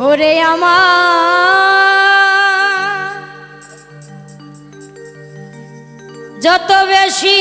ওরে আমার। যত বেশি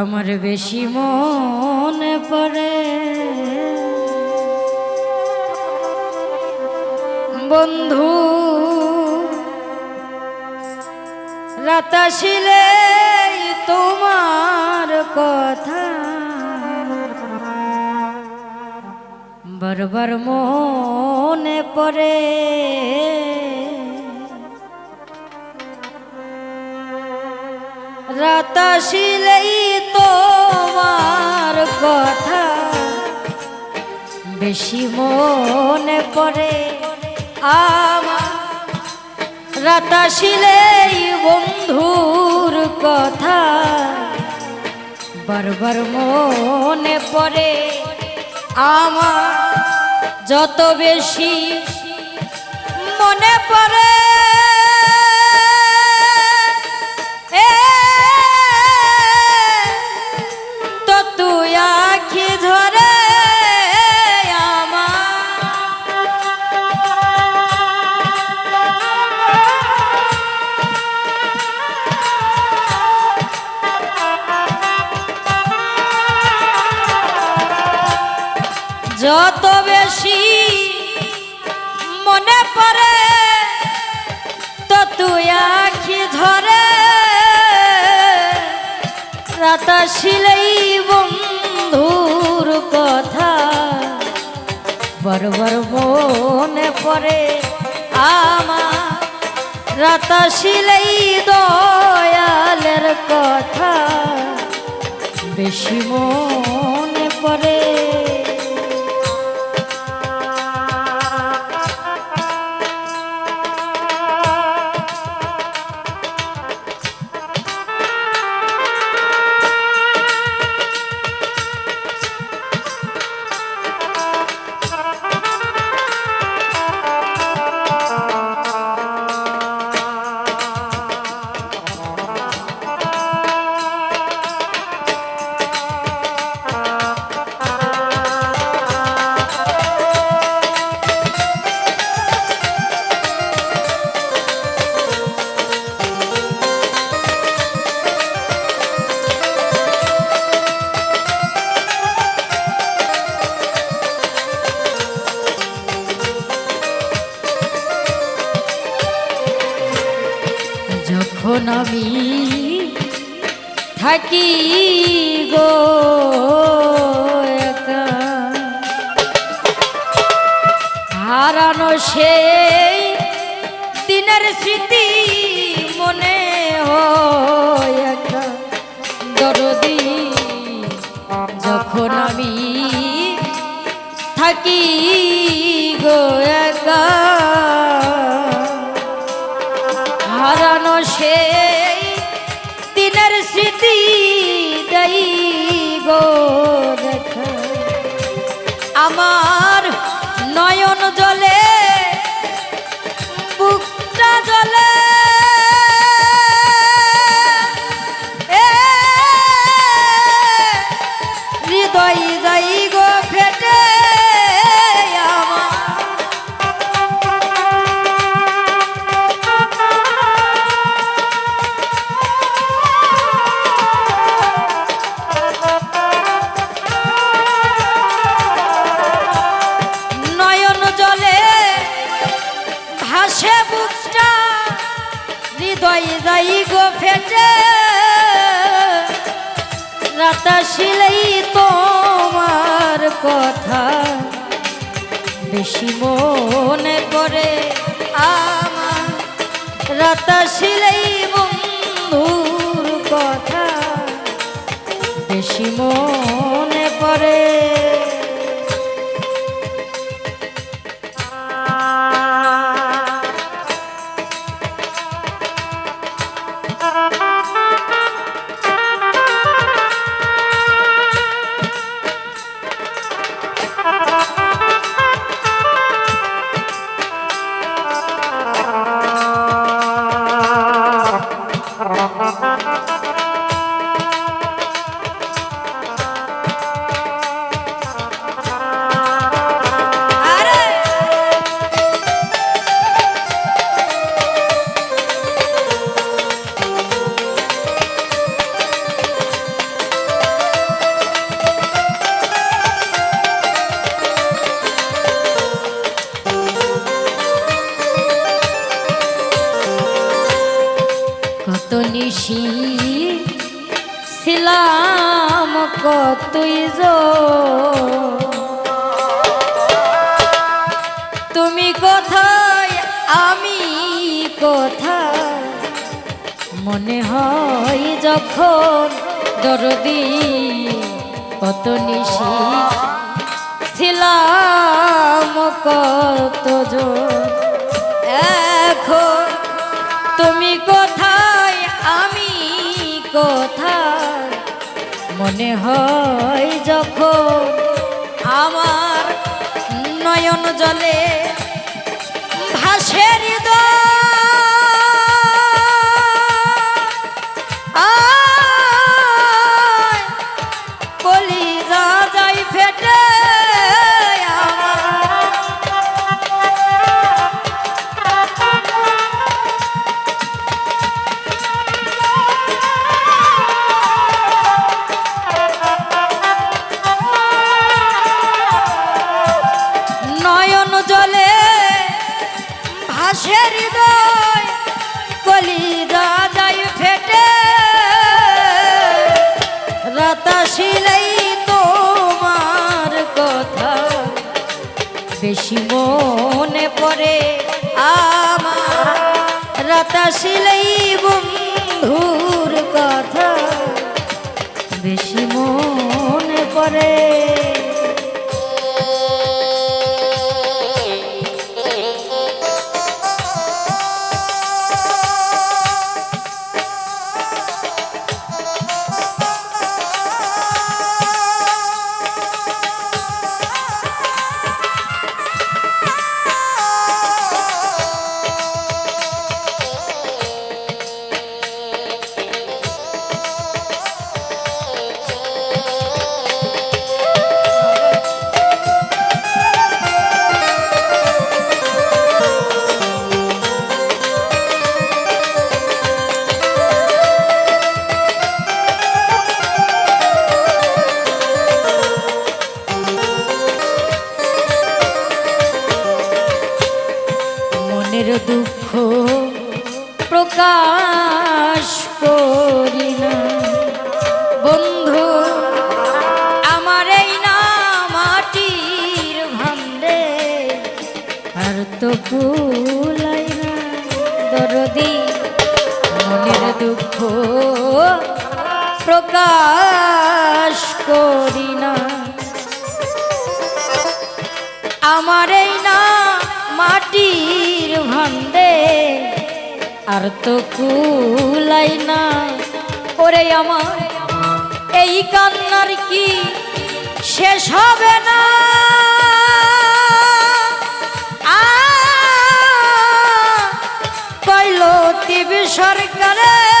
আমার বেশি মনে পড়ে। বন্ধু রাতাশিলে তোমার কথা। বারবার মনে পড়ে। রাতাশিলেই তোমার কথা। বেশি মনে পড়ে আমার রাতাশিলেই বন্ধুর কথা। বারবার মনে পড়ে আমার যত বেশি মনে পড়ে। যত বেশি মনে পড়ে তুই আখি ধরে। রাতাশিলেই বন্ধুর কথা, বরবর মনে পড়ে আমার। রাতাশিলেই দয়ালের কথা, বেশি মনে পড়ে থাকি গো হারানো সেই দিনের স্মৃতি মনে হয় দরদি যখন আমি থাকি গো হৃদয় যাই গো ফেটে। রাতাশিলেই তোমার কথা। বেশি মনে করে আমার রাতাশিলেই বন্ধুর কথা। বেশি মনে কতই তুমি কোথায় আমি কোথায়? মনে হয় যখন দরদি কত নিশি ছিলাম কত এখন মনে হয় যখন আমার নয়ন জলে ভাসের জলে ভাসে কলি যা যাই ফেটে। রাতাশিলাই তোমার কথা, বেশি মনে পড়ে আমার। রাতা শিলাই বন্ধুর কথা, বেশি মনে পড়ে তো কুলাই না দরদি, মনের দুঃখ প্রকাশ করি না আমার এই না মাটির ভান্ডে আর তো কুলাই না ওরে আমার, এই কান্নার কি শেষ হবে না? সরকারে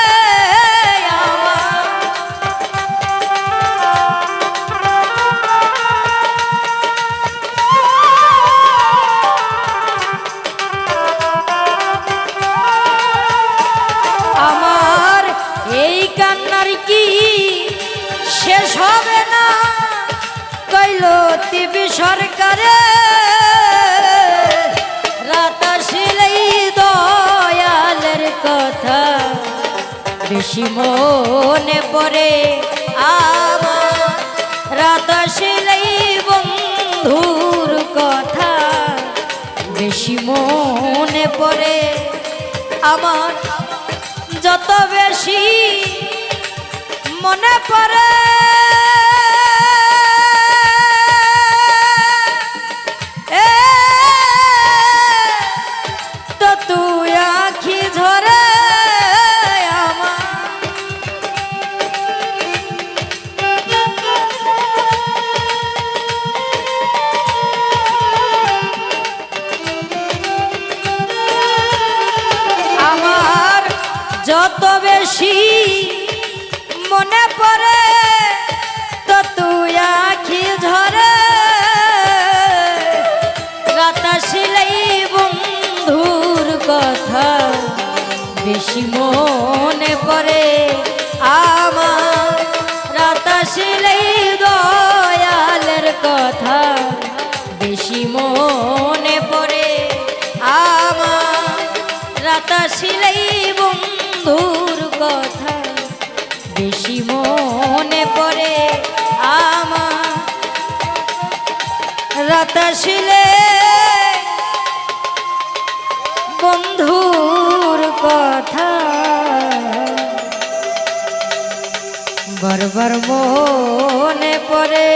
বেশি মনে পড়ে আমার রাতাশিলেই বন্ধুর কথা। বেশি মনে পড়ে আমার যত বেশি মনে পড়ে। বেশি মনে পড়ে তো তুই আখি ঝরে। রাতাশিলেই বন্ধুর কথা, বেশি মনে পড়ে আমার। রাতাশিলেই দয়ালের কথা, বেশি মনে পড়ে আমার। রাতাশিলেই বন্ধুর রাতাশিলে বন্ধুর কথা। বারবার মনে পড়ে